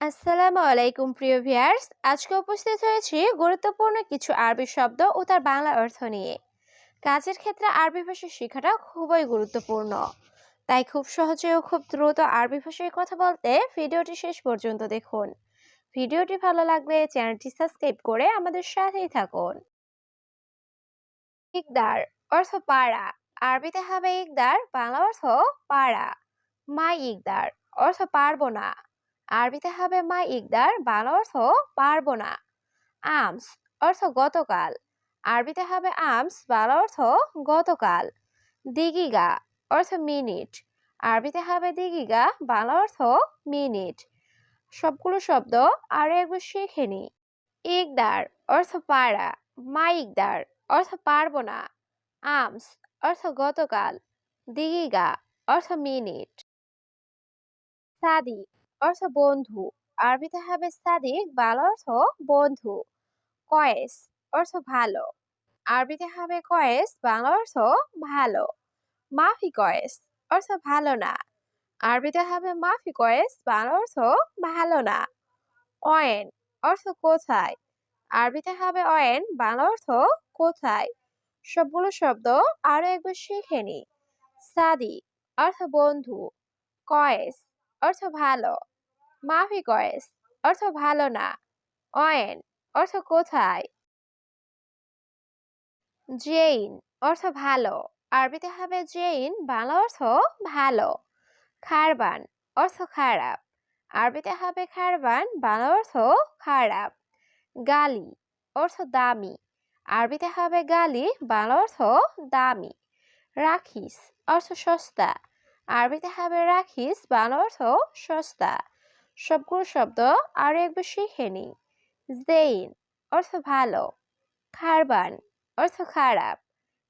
আসসালামু আলাইকুম, প্রিয় ভিয়ার্স আজকে উপস্থিত হয়েছি গুরুত্বপূর্ণ কিছু আরবি শব্দ ও তার বাংলা অর্থ নিয়ে। কাজের ক্ষেত্রে আরবি ভাষা শেখাটা খুবই গুরুত্বপূর্ণ। তাই খুব সহজে ও খুব দ্রুত আরবি ভাষায় কথা বলতে ভিডিওটি শেষ পর্যন্ত দেখুন। ভিডিওটি ভালো লাগলে চ্যানেলটি সাবস্ক্রাইব করে আমাদের সাথেই থাকুন। ইকদার অর্থ পাড়া। আরবিতে হবে ইকদার, বাংলা অর্থ পাড়া। মা ইকদার অর্থ পারব না। আরবিতে হবে মা ইকদার, বাংলা অর্থ পারব না আমস, অর্থ গতকাল। আরবিতে হবে আমস, বাংলা অর্থ গতকাল। দিগিগা, অর্থ মিনিট। আরবিতে হবে দিগিগা, বাংলা অর্থ মিনিট। সবগুলো শব্দ আরও একবার শিখে নি। ইকদার, অর্থ পাড়া মা ইকদার, অর্থ পারব না আমস, অর্থ গতকাল। দিগিগা, অর্থ মিনিট। সাদিক অর্থ বন্ধু। আরবিতে হবে সাদিক, বাংলা অর্থ বন্ধু। কয়েস, অর্থ ভালো। আরবিতে হবে কয়েস, বাংলা অর্থ ভালো। মাফি কয়েস, অর্থ ভালো না। আরবিতে হবে মাফি কয়েস, বাংলা অর্থ ভালো না। অয়েন, অর্থ কোথায়? আরবিতে হবে অয়েন, বাংলা অর্থ কোথায়? সবগুলো শব্দ আরও একবার শিখে নি। সাদি অর্থ বন্ধু। কয়েস, অর্থ ভালো। মাফি কয়েস। অর্থ ভালো না। অয়েন, অর্থ কোথায়? জেইন, অর্থ ভালো। আরবিতে হবে জেইন, বাংলা অর্থ ভালো। খারবান, অর্থ খারাপ। আরবিতে হবে খারবান, বাংলা অর্থ খারাপ। গালি, অর্থ দামি। আরবিতে হবে গালি, বাংলা অর্থ দামি। রাখিস, অর্থ সস্তা। আরবিতে হবে রাখিস, বাংলা অর্থ সস্তা। সবগুলো শব্দ আরও একবার শিখে নি জেইন অর্থ ভালো। খারবান অর্থ খারাপ।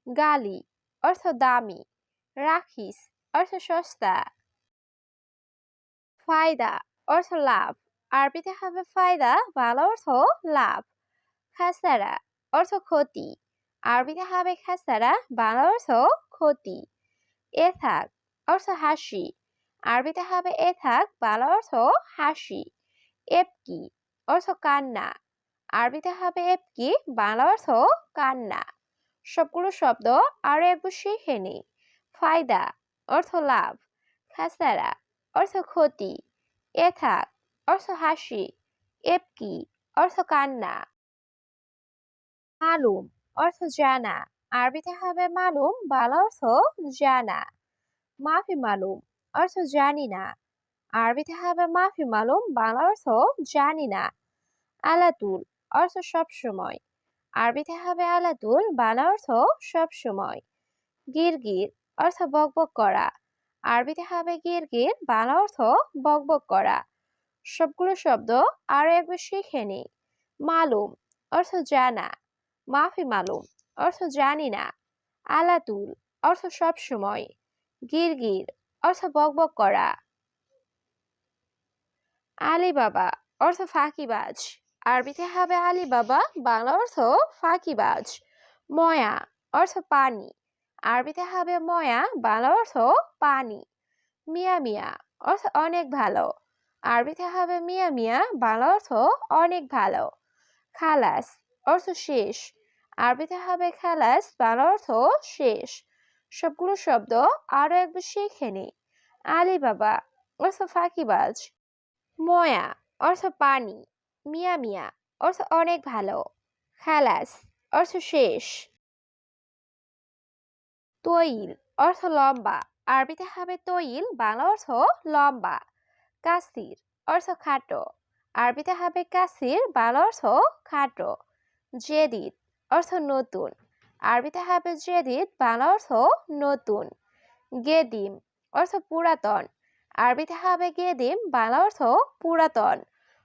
গালি অর্থ দামি। রাখিস অর্থ সস্তা। ফায়দা অর্থ লাভ। আরবিতে হবে ফায়দা বাংলা অর্থ লাভ। খাসারা অর্থ ক্ষতি। আরবিতে হবে খাসারা বাংলা অর্থ ক্ষতি। এথাক অর্থ হাসি আরবিতে হবে এ থাক, বাংলা অর্থ হাসি, এপকি অর্থ কান্না, আরবিতে হবে এপকি, বাংলা অর্থ কান্না। সবগুলো শব্দ আরও একবার শিখে ফায়দা অর্থ লাভ খাসারা অর্থ ক্ষতি, এ থাক, অর্থ হাসি, এপকি অর্থ কান্না। মালুম অর্থ জানা, আরবিতে হবে মালুম, বাংলা অর্থ জানা। মাফি মালুম অর্থ জানি না। আরবিতে হবে মাফি মালুম, বাংলা অর্থ জানি না। আলাতুল, অর্থ সব সময়। আরবিতে হবে আলাতুল, বাংলা অর্থ সব সময়। গিরগির, অর্থ বকবক করা। আরবিতে হবে গিরগির, বাংলা অর্থ বকবক করা। সবগুলো শব্দ আরও একবার শিখে নি মালুম, অর্থ জানা। মাফি মালুম, অর্থ জানি না। আলাতুল, অর্থ সব সময়। গিরগির অর্থ বকবক করা। আলী বাবা অর্থ ফাঁকিবাজ। আরবিতে হবে আলী বাবা বাংলা অর্থ ফাঁকিবাজ। ময়া, অর্থ পানি। আরবিতে হবে ময়া, বাংলা অর্থ পানি। মিয়া মিয়া, অর্থ অনেক ভালো। আরবিতে হবে মিয়া মিয়া, বাংলা অর্থ অনেক ভালো। খালাস, অর্থ শেষ। আরবিতে হবে খালাস, বাংলা অর্থ শেষ। সবগুলো শব্দ আরও একবার শিখে নি। আলী বাবা অর্থ ফাঁকিবাজ। ময়া, অর্থ পানি। মিয়া মিয়া, অর্থ অনেক ভালো। খালাস, অর্থ শেষ। তৈল, অর্থ লম্বা। আরবিতে হবে তৈল, বাংলা অর্থ লম্বা। কাসির, অর্থ খাটো। আরবিতে হবে কাসির, বাংলা অর্থ খাটো। জেদিদ, অর্থ নতুন। আরবিতে হবে জেদিদ, বাংলা অর্থ নতুন। গেদিম, অর্থ পুরাতন। আরবিতে হবে গেদিম, বাংলা অর্থ পুরাতন।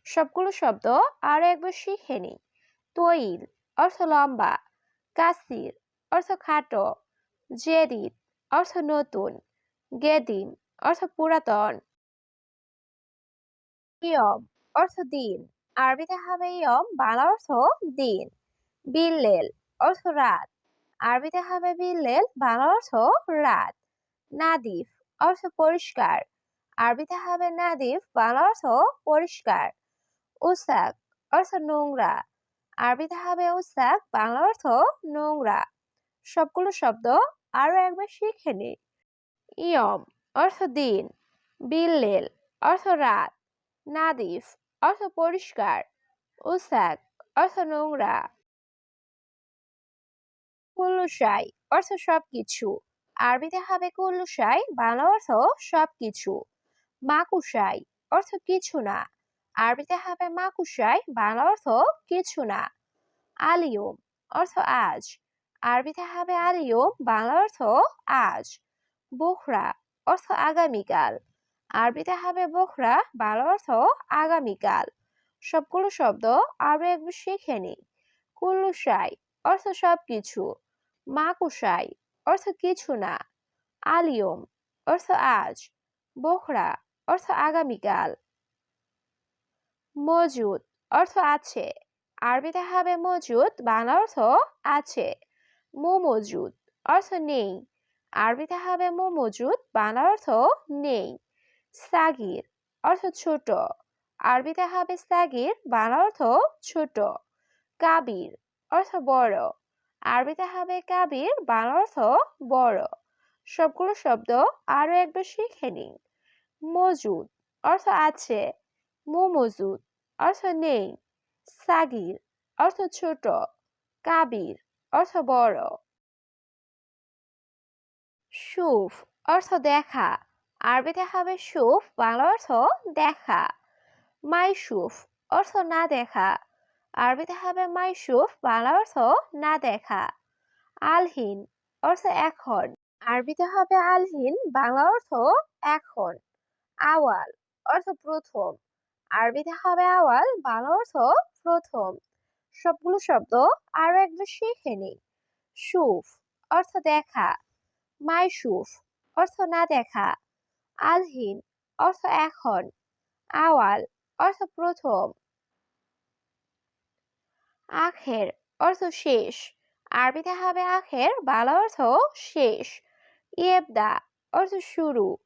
সবগুলো শব্দ আরও একবার শিখে নি তৈল, অর্থ লম্বা। কাসির, অর্থ খাটো। জেদিদ, অর্থ নতুন। গেদিম, অর্থ পুরাতন। ইয়ম, অর্থ দিন। আরবিতে হবে ইয়ম, বাংলা অর্থ দিন। বিল্লেল, অর্থ রাত। আরবিতে হবে বিল্লেল বাংলা অর্থ রাত। নাদিফ, অর্থ পরিষ্কার। আরবিতে হবে নাদিফ বাংলা অর্থ পরিষ্কার। উসাক অর্থ নোংরা। আরবিতে হবে উসাক বাংলা অর্থ নোংরা। সবগুলো শব্দ আরও একবার শিখে নি। ইয়ম, অর্থ দিন। বিল্লেল অর্থ রাত। নাদিফ, অর্থ পরিষ্কার। উসাক অর্থ নোংরা। কুল্লুসাই অর্থ সবকিছু। আরবিতে হবে কুল্লুসাই বাংলা অর্থ সবকিছু। মাকুসাই অর্থ কিছু না। আরবিতে হবে মাকুসাই বাংলা অর্থ কিছু না। আলিয়ম অর্থ আজ। আরবিতে হবে আলিয়ম, বাংলা অর্থ আজ। বোখরা অর্থ আগামীকাল। আরবিতে হবে বোখরা, বাংলা অর্থ আগামীকাল। সবগুলো শব্দ আরও একবার শিখে নি কুল্লুসাই অর্থ সব সবকিছু। মাকুসাই অর্থ কিছু না। আলিয়ম, অর্থ আজ। বোখরা, অর্থ আগামীকাল। মজুদ, অর্থ আছে। আরবিতে হবে মজুদ, বাংলা অর্থ আছে। মো মজুদ অর্থ নেই। আরবিতে হবে মো মজুদ বাংলা অর্থ নেই। সাগির, অর্থ ছোট। আরবিতে হবে সাগির, বাংলা অর্থ ছোট। কাবির অর্থ বড়। আরবিতে হবে কাবির, বাংলা অর্থ বড়। সবগুলো শব্দ আরও একবার শিখে নিন। মজুদ, অর্থ আছে। মু মজুদ অর্থ নেই। সাগির, অর্থ ছোট। কাবির, অর্থ বড়। সুফ, অর্থ দেখা। আরবিতে হবে সুফ, বাংলা অর্থ দেখা। মাইসুফ, অর্থ না দেখা। আরবিতে হবে মাইসুফ বাংলা অর্থ না দেখা। আলহীন, অর্থ এখন। আরবিতে হবে আলহীন, বাংলা অর্থ এখন। আওয়াল, অর্থ প্রথম। আরবিতে হবে আওয়াল, বাংলা অর্থ প্রথম। সবগুলো শব্দ আরও একবার শিখে নিই। সুফ, অর্থ দেখা। মাইসুফ অর্থ না দেখা। আলহীন, অর্থ এখন। আওয়াল, অর্থ প্রথম। আখের অর্থ শেষ। আরবিতে হবে আখের, বাংলা অর্থ শেষ। ইয়েবদা অর্থ শুরু।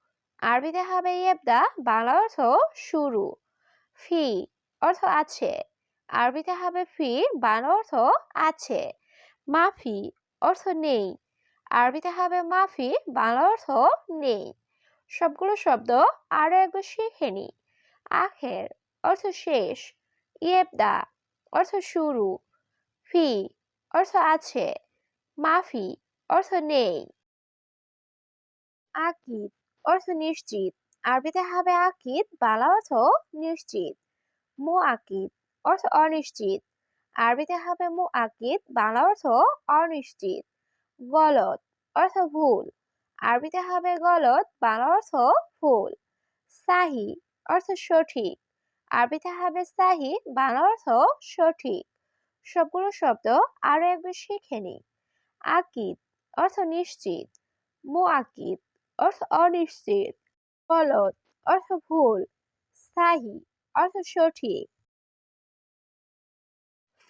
আরবিতে হবে ইয়েবদা, বাংলা অর্থ শুরু। ফি অর্থ আছে। আরবিতে হবে ফি, বাংলা অর্থ আছে। মাফি অর্থ নেই। আরবিতে হবে মাফি, বাংলা অর্থ নেই। সবগুলো শব্দ আরও একবার শিখে নি। আখের অর্থ শেষ। ইয়েবদা অর্থ শুরু। ফি, অর্থ আছে। মাফি, অর্থ নেই। আকিদ, অর্থ নিশ্চিত। আরবিতে হবে আকিদ, বাংলা অর্থ নিশ্চিত। মু আকিদ অর্থ অনিশ্চিত। আরবিতে হবে মু আকিদ বাংলা অর্থ অনিশ্চিত। গলত অর্থ ভুল। আরবিতে হবে গলত বাংলা অর্থ ভুল। সাহি, অর্থ সঠিক। আরবিতে হবে সাহি বাংলা অর্থ সঠিক। সবগুলো শব্দ আরও একবার শিখে নি। আকিদ, অর্থ নিশ্চিত। মু আকিদ অর্থ অনিশ্চিত। গলত অর্থ ভুল। সাহি, অর্থ সঠিক।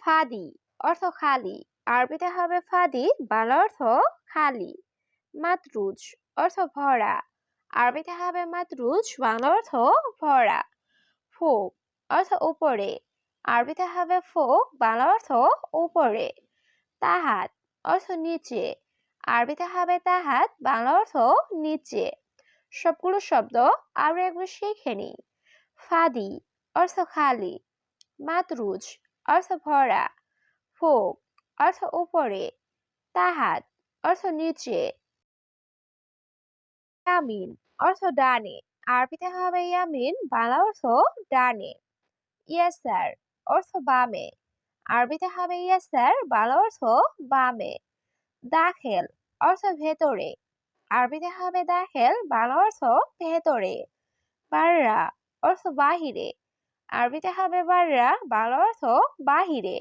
ফাদি, অর্থ খালি। আরবিতে হবে ফাদি বাংলা অর্থ খালি। মাতরুজ, অর্থ ভরা। আরবিতে হবে মাতরুজ বাংলা অর্থ ভরা। ফোক অর্থ উপরে। আরবিতে হবে ফোক, বাংলা অর্থ উপরে। তাহাত অর্থ নিচে। আরবিতে হবে তাহাত, বাংলা অর্থ নিচে। সবগুলো শব্দ আরও একবার শিখে নি ফাদি অর্থ খালি। মাতরুজ অর্থ ভরা। ফোক অর্থ উপরে। তাহাত অর্থ নিচে। ইয়ামিন অর্থ ডানে। আরবিতে হবে ইয়ামিন, বাংলা অর্থ ডানে। ইয়াসার অর্থ বামে। আরবিতে হবে ইয়াসার বাংলা অর্থ বামে। দাখেল, অর্থ ভেতরে। আরবিতে হবে দাখেল, বাংলা অর্থ ভেতরে। বাররা, অর্থ বাহিরে। আরবিতে হবে বাররা, বাংলা অর্থ বাহিরে।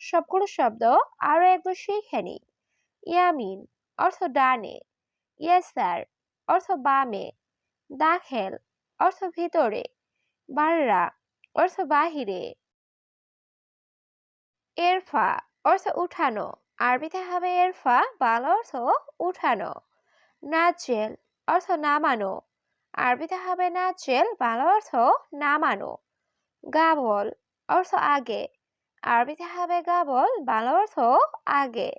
সবগুলো শব্দ আরও একবার শিখে নি ইয়ামিন, অর্থ ডানে। ইয়াসার অর্থ বামে। দাখেল, অর্থ ভিতরে। বাররা, অর্থ বাহিরে। এরফা, অর্থ উঠানো। আরবিতে হবে এরফা, বাংলা অর্থ উঠানো। নাচেল, অর্থ নামানো। আরবিতে হবে নাচেল, বাংলা অর্থ নামানো। গাবল, অর্থ আগে। আরবিতে হবে গাবল, বাংলা অর্থ আগে।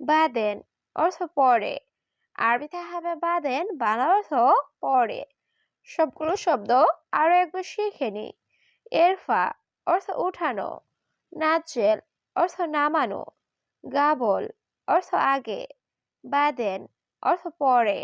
বাদেন, অর্থ পরে। আরবিতে হবে বাদেন বাংলা অর্থ পরে। সবগুলো শব্দ আরও একবার শিখে নি। এরফা, অর্থ উঠানো। নাচেল অর্থ নামানো। গাবল, অর্থ আগে। বাদেন, অর্থ পরে।